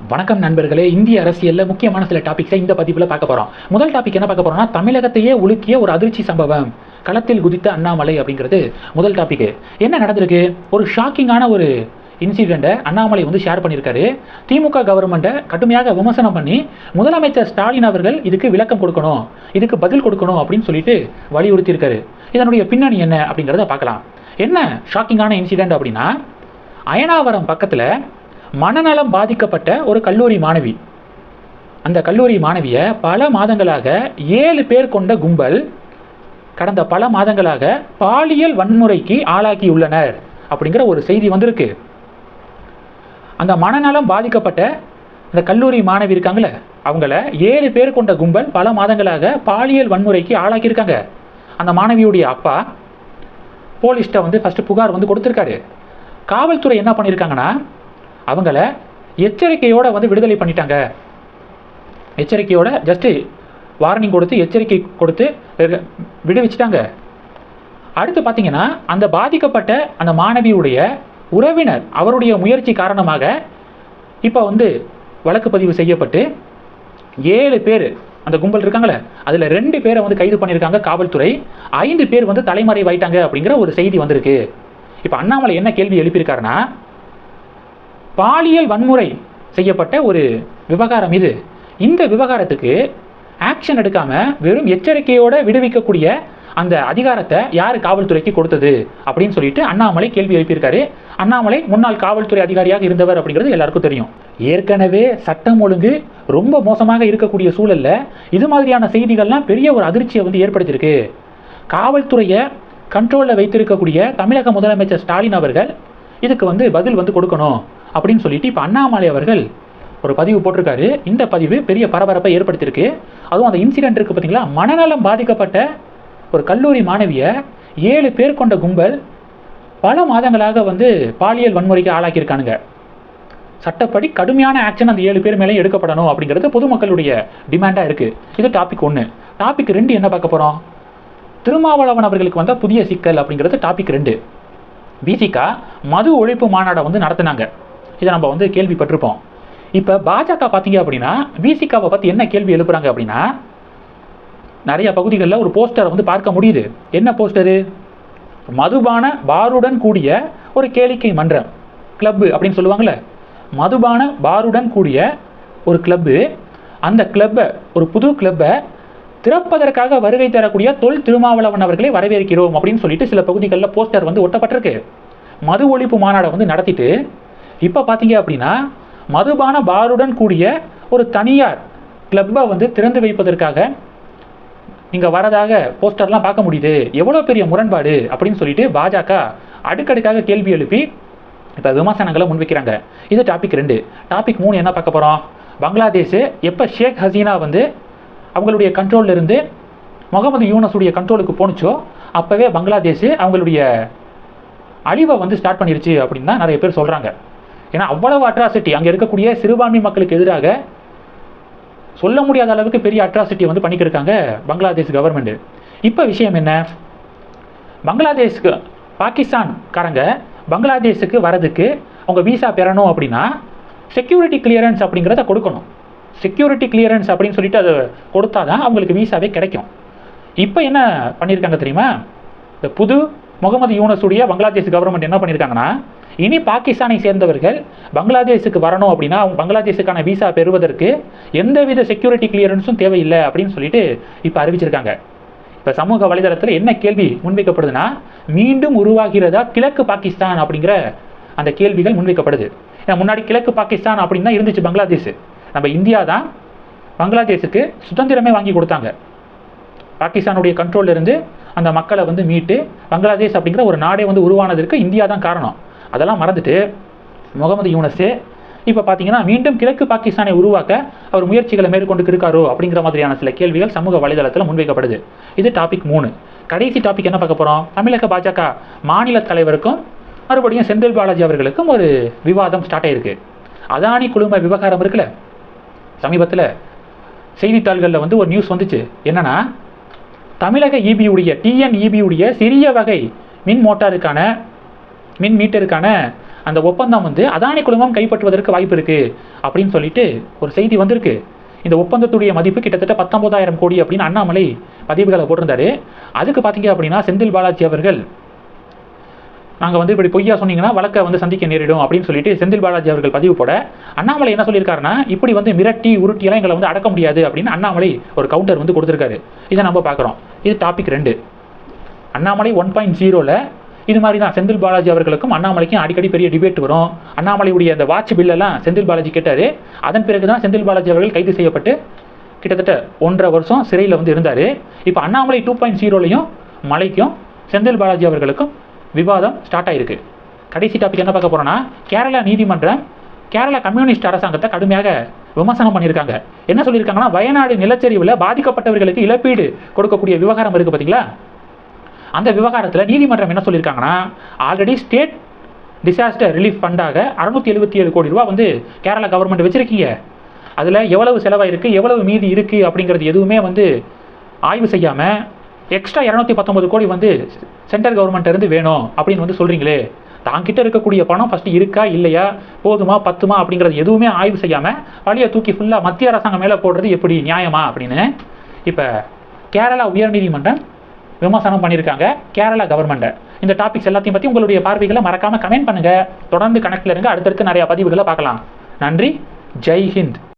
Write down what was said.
வணக்கம் நண்பர்களே. இந்திய அரசியலில் முக்கியமான சில டாபிக்ஸை இந்த பதிவில் பார்க்க போகிறோம் முதல் டாபிக் என்ன பார்க்க போகிறோம்னா தமிழகத்தையே உலுக்கிய ஒரு அதிர்ச்சி சம்பவம். களத்தில் குதித்த அண்ணாமலை அப்படிங்கிறது முதல் டாபிக் என்ன நடந்திருக்கு? ஒரு ஷாக்கிங்கான ஒரு இன்சிடெண்ட்டை அண்ணாமலை வந்து ஷேர் பண்ணியிருக்காரு. திமுக கவர்மெண்ட்டை கடுமையாக விமர்சனம் பண்ணி முதலமைச்சர் ஸ்டாலின் அவர்கள் இதுக்கு விளக்கம் கொடுக்கணும் இதுக்கு பதில் கொடுக்கணும் அப்படின்னு சொல்லிட்டு வலியுறுத்தியிருக்காரு. இதனுடைய பின்னணி என்ன அப்படிங்கிறத பார்க்கலாம். என்ன ஷாக்கிங்கான இன்சிடெண்ட் அப்படின்னா அயனாவரம் பக்கத்தில் மனநலம் பாதிக்கப்பட்ட ஒரு கல்லூரி மாணவி. அந்த கல்லூரி மாணவியை பல மாதங்களாக ஏழு பேர் கொண்ட கும்பல் கடந்த பல மாதங்களாக பாலியல் வன்முறைக்கு ஆளாக்கியுள்ளனர் அப்படிங்கிற ஒரு செய்தி வந்திருக்கு. அந்த மனநலம் பாதிக்கப்பட்ட அந்த கல்லூரி மாணவி இருக்காங்களே அவங்கள ஏழு பேர் கொண்ட கும்பல் பல மாதங்களாக பாலியல் வன்முறைக்கு ஆளாக்கியிருக்காங்க அந்த மாணவியுடைய அப்பா போலீஸ்கிட்ட வந்து ஃபஸ்ட்டு புகார் வந்து கொடுத்துருக்காரு. காவல்துறை என்ன பண்ணியிருக்காங்கன்னா அவங்கள எச்சரிக்கையோட வந்து விடுதலை பண்ணிட்டாங்க. எச்சரிக்கையோட ஜஸ்ட்டு வார்னிங் கொடுத்து எச்சரிக்கை கொடுத்து விடுவிச்சிட்டாங்க. அடுத்து பார்த்தீங்கன்னா அந்த பாதிக்கப்பட்ட அந்த மாணவியுடைய உறவினர் அவருடைய முயற்சி காரணமாக இப்போ வந்து வழக்கு பதிவு செய்யப்பட்டு ஏழு பேர் அந்த கும்பல் இருக்காங்களே அதில் ரெண்டு பேரை வந்து கைது பண்ணியிருக்காங்க காவல்துறை. ஐந்து பேர் வந்து தலைமறைவாயிட்டாங்க அப்படிங்கிற ஒரு செய்தி வந்திருக்கு. இப்போ அண்ணாமலை என்ன கேள்வி எழுப்பியிருக்காருன்னா பாலியல் வன்முறை செய்யப்பட்ட ஒரு விவகாரம் இது. இந்த விவகாரத்துக்கு ஆக்ஷன் எடுக்காம வெறும் எச்சரிக்கையோட விடுவிக்கக்கூடிய அந்த அதிகாரத்தை யார் காவல்துறைக்கு கொடுத்தது அப்படின்னு சொல்லிட்டு அண்ணாமலை கேள்வி எழுப்பியிருக்காரு. அண்ணாமலை முன்னாள் காவல்துறை அதிகாரியாக இருந்தவர் அப்படிங்கிறது எல்லாருக்கும் தெரியும். ஏற்கனவே சட்டம் ஒழுங்கு ரொம்ப மோசமாக இருக்கக்கூடிய சூழல்ல இது மாதிரியான செய்திகள்லாம் பெரிய ஒரு அதிர்ச்சியை வந்து ஏற்படுத்தியிருக்கு. காவல்துறையை கண்ட்ரோலில் வைத்திருக்கக்கூடிய தமிழக முதலமைச்சர் ஸ்டாலின் அவர்கள் இதுக்கு வந்து பதில் வந்து கொடுக்கணும். அப்படின்னு சொல்லிட்டு இப்போ அண்ணாமலை அவர்கள் ஒரு பதிவு போட்டிருக்காரு. இந்த பதிவு பெரிய பரபரப்பை ஏற்படுத்தியிருக்கு. அதுவும் அந்த இன்சிடென்ட் இருக்கு பார்த்தீங்களா மனநலம் பாதிக்கப்பட்ட ஒரு கல்லூரி மாணவியை ஏழு பேர் கொண்ட கும்பல் பல மாதங்களாக வந்து பாலியல் வன்முறைக்கு ஆளாக்கியிருக்கானுங்க. சட்டப்படி கடுமையான ஆக்ஷன் அந்த ஏழு பேர் மேலே எடுக்கப்படணும் அப்படிங்கிறது பொதுமக்களுடைய டிமாண்டாக இருக்குது இது டாபிக் ஒன்று டாபிக் ரெண்டு என்ன பார்க்க போகிறோம் திருமாவளவன் அவர்களுக்கு வந்த புதிய சிக்கல் அப்படிங்கிறது டாபிக் ரெண்டு. பிசிகா மது ஒழிப்பு மாநாடை வந்து நடத்தினாங்க. இதை நம்ம வந்து கேள்விப்பட்டிருப்போம். இப்போ பாஜக பார்த்தீங்க அப்படின்னா விசிகாவை பற்றி என்ன கேள்வி எழுப்புறாங்க அப்படின்னா நிறைய பகுதிகளில் ஒரு போஸ்டரை வந்து பார்க்க முடியுது. என்ன போஸ்டரு? மதுபான பாருடன் கூடிய ஒரு கேளிக்கை மன்றம் கிளப்பு அப்படின்னு சொல்லுவாங்கள்ல மதுபான பாருடன் கூடிய ஒரு கிளப்பு அந்த கிளப்பை ஒரு புது கிளப்பை திறப்பதற்காக வருகை தரக்கூடிய தொல் திருமாவளவன் அவர்களை வரவேற்கிறோம் அப்படின்னு சொல்லிட்டு சில பகுதிகளில் போஸ்டர் வந்து ஒட்டப்பட்டிருக்கு. மது ஒழிப்பு மாநாடை வந்து நடத்திட்டு இப்போ பார்த்தீங்க அப்படின்னா மதுபான பாருடன் கூடிய ஒரு தனியார் கிளப்பை வந்து திறந்து வைப்பதற்காக இங்கே வரதாக போஸ்டர்லாம் பார்க்க முடியுது. எவ்வளோ பெரிய முரண்பாடு அப்படின்னு சொல்லிட்டு பாஜக அடுக்கடுக்காக கேள்வி எழுப்பி இப்போ விமர்சனங்களை முன்வைக்கிறாங்க. இது டாபிக் ரெண்டு. டாபிக் மூணு என்ன பார்க்க போகிறோம் பங்களாதேஷ் எப்போ ஷேக் ஹசீனா வந்து அவங்களுடைய கண்ட்ரோல்ல இருந்து முகமது யூனஸுடைய கண்ட்ரோலுக்கு போணுச்சோ அப்போவே பங்களாதேஷ் அவங்களுடைய அழிவை வந்து ஸ்டார்ட் பண்ணிருச்சு அப்படின்னு தான் நிறைய பேர் சொல்கிறாங்க ஏன்னா அவ்வளவு அட்ராசிட்டி அங்கே இருக்கக்கூடிய சிறுபான்மை மக்களுக்கு எதிராக சொல்ல முடியாத அளவுக்கு பெரிய அட்ராசிட்டி வந்து பண்ணிக்கிருக்காங்க பங்களாதேஷ் கவர்மெண்ட் இப்போ விஷயம் என்ன? பங்களாதேஷ்க்கு பாகிஸ்தான்காரங்க பங்களாதேஷுக்கு வரதுக்கு அவங்க விசா பெறணும் அப்படின்னா செக்யூரிட்டி கிளியரன்ஸ் அப்படிங்கிறத கொடுக்கணும். செக்யூரிட்டி கிளியரன்ஸ் அப்படின்னு சொல்லிட்டு அதை கொடுத்தா தான் அவங்களுக்கு விசாவே கிடைக்கும். இப்போ என்ன பண்ணியிருக்காங்க தெரியுமா? இந்த புது முகமது யூனஸுடைய பங்களாதேஷ் கவர்மெண்ட் என்ன பண்ணியிருக்காங்கன்னா இனி பாகிஸ்தானை சேர்ந்தவர்கள் பங்களாதேஷுக்கு வரணும் அப்படின்னா அவங்க பங்களாதேஷுக்கான விசா பெறுவதற்கு எந்தவித செக்யூரிட்டி கிளியரன்ஸும் தேவையில்லை அப்படின்னு சொல்லிட்டு இப்போ அறிவிச்சிருக்காங்க. இப்போ சமூக வலைதளத்தில் என்ன கேள்வி முன்வைக்கப்படுதுன்னா மீண்டும் உருவாகிறதா கிழக்கு பாகிஸ்தான் அப்படிங்கிற அந்த கேள்விகள் முன்வைக்கப்படுது. ஏன்னா முன்னாடி கிழக்கு பாகிஸ்தான் அப்படின்னு தான் இருந்துச்சு பங்களாதேஷ். நம்ம இந்தியா தான் பங்களாதேஷுக்கு சுதந்திரமே வாங்கி கொடுத்தாங்க. பாகிஸ்தானுடைய கண்ட்ரோல்ல இருந்து அந்த மக்களை வந்து மீட்டு பங்களாதேஷ் அப்படிங்கிற ஒரு நாடே வந்து உருவானதற்கு இந்தியா தான் காரணம். அதெல்லாம் மறந்துட்டு முகமது யூனஸு இப்போ பார்த்தீங்கன்னா மீண்டும் கிழக்கு பாகிஸ்தானை உருவாக்க அவர் முயற்சிகளை மேற்கொண்டு இருக்காரோ அப்படிங்கிற மாதிரியான சில கேள்விகள் சமூக வலைதளத்தில் முன்வைக்கப்படுது. இது டாபிக் மூணு. கடைசி டாபிக் என்ன பார்க்க போகிறோம் தமிழக பாஜக மாநில தலைவருக்கும் மறுபடியும் செந்தில் பாலாஜி அவர்களுக்கும் ஒரு விவாதம் ஸ்டார்ட் ஆயிருக்கு. அதானி குழும விவகாரம் இருக்குல்ல? சமீபத்தில் செய்தித்தாள்களில் வந்து ஒரு நியூஸ் வந்துச்சு. என்னன்னா தமிழக இபியுடைய டிஎன்இபியுடைய சிறிய வகை மின் மோட்டாருக்கான மின் மீட்டருக்கான அந்த ஒப்பந்தம் வந்து அதானி குழுமம் கைப்பற்றுவதற்கு வாய்ப்பு இருக்கு அப்படின்னு சொல்லிட்டு ஒரு செய்தி வந்திருக்கு. இந்த ஒப்பந்தத்துடைய மதிப்பு கிட்டத்தட்ட பத்தொன்பதாயிரம் கோடி அப்படின்னு அண்ணாமலை பதிவுகளை போட்டிருந்தாரு. அதுக்கு பார்த்தீங்க அப்படின்னா செந்தில் பாலாஜி அவர்கள் நாங்கள் வந்து இப்படி பொய்யா சொன்னீங்கன்னா வழக்கை வந்து சந்திக்க நேரிடும் அப்படின்னு சொல்லிட்டு செந்தில் பாலாஜி அவர்கள் பதிவு போட அண்ணாமலை என்ன சொல்லியிருக்காருன்னா இப்படி வந்து மிரட்டி உருட்டியெல்லாம் எங்களை வந்து அடக்க முடியாது அப்படின்னு அண்ணாமலை ஒரு கவுண்டர் வந்து கொடுத்துருக்காரு. இதை நம்ம பார்க்குறோம். இது டாபிக் ரெண்டு. அண்ணாமலை ஒன் பாயிண்ட் ஜீரோவில் இது மாதிரி தான் செந்தில் பாலாஜி அவர்களுக்கும் அண்ணாமலைக்கும் அடிக்கடி பெரிய டிபேட் வரும். அண்ணாமலையுடைய அந்த வாட்ச் பில்லெல்லாம் செந்தில் பாலாஜி கேட்டார். அதன் பிறகு தான் செந்தில் பாலாஜி அவர்கள் கைது செய்யப்பட்டு கிட்டத்தட்ட ஒன்றரை வருஷம் சிறையில் வந்து இருந்தார். இப்போ அண்ணாமலை டூ பாயிண்ட் ஜீரோலையும் மலைக்கும் செந்தில் பாலாஜி அவர்களுக்கும் விவாதம் ஸ்டார்ட் ஆகிருக்கு கடைசி டாபிக் என்ன பார்க்க போகிறோன்னா கேரளா நீதிமன்றம் கேரளா கம்யூனிஸ்ட் அரசாங்கத்தை கடுமையாக விமர்சனம் பண்ணியிருக்காங்க. என்ன சொல்லியிருக்காங்கன்னா வயநாடு நிலச்சரிவில் பாதிக்கப்பட்டவர்களுக்கு இழப்பீடு கொடுக்கக்கூடிய விவகாரம் இருக்குது பார்த்தீங்களா அந்த விவகாரத்தில் நீதிமன்றம் என்ன சொல்லியிருக்காங்கன்னா ஆல்ரெடி ஸ்டேட் டிசாஸ்டர் ரிலீஃப் ஃபண்டாக அறுநூத்தி எழுபத்தி ஏழு கோடி ரூபா வந்து கேரளா கவர்மெண்ட் வச்சிருக்கீங்க. அதில் எவ்வளவு செலவாயிருக்கு எவ்வளவு மீதி இருக்குது அப்படிங்கிறது எதுவுமே வந்து ஆய்வு செய்யாமல் எக்ஸ்ட்ரா இரநூத்தி பத்தொம்பது கோடி வந்து சென்ட்ரல் கவர்மெண்ட் இருந்து வேணும் அப்படின்னு வந்து சொல்கிறீங்களே தாங்கிட்ட இருக்கக்கூடிய பணம் ஃபஸ்ட்டு இருக்கா இல்லையா போதுமா பத்துமா அப்படிங்கிறது எதுவுமே ஆய்வு செய்யாமல் வழியை தூக்கி ஃபுல்லாக மத்திய அரசாங்கம் மேலே போடுறது எப்படி நியாயமா அப்படின்னு? இப்போ கேரளா உயர்நீதிமன்றம் விமர்சனம் பண்ணியிருக்காங்க கேரளா கவர்மெண்ட்டை இந்த டாபிக்ஸ் எல்லாத்தையும் பற்றி உங்களுடைய பார்வைகளை மறக்காமல் கமெண்ட் பண்ணுங்கள் தொடர்ந்து கணக்கில் இருங்க. அடுத்தடுத்து நிறையா பதிவுகளை பார்க்கலாம். நன்றி. ஜெய் ஹிந்த்.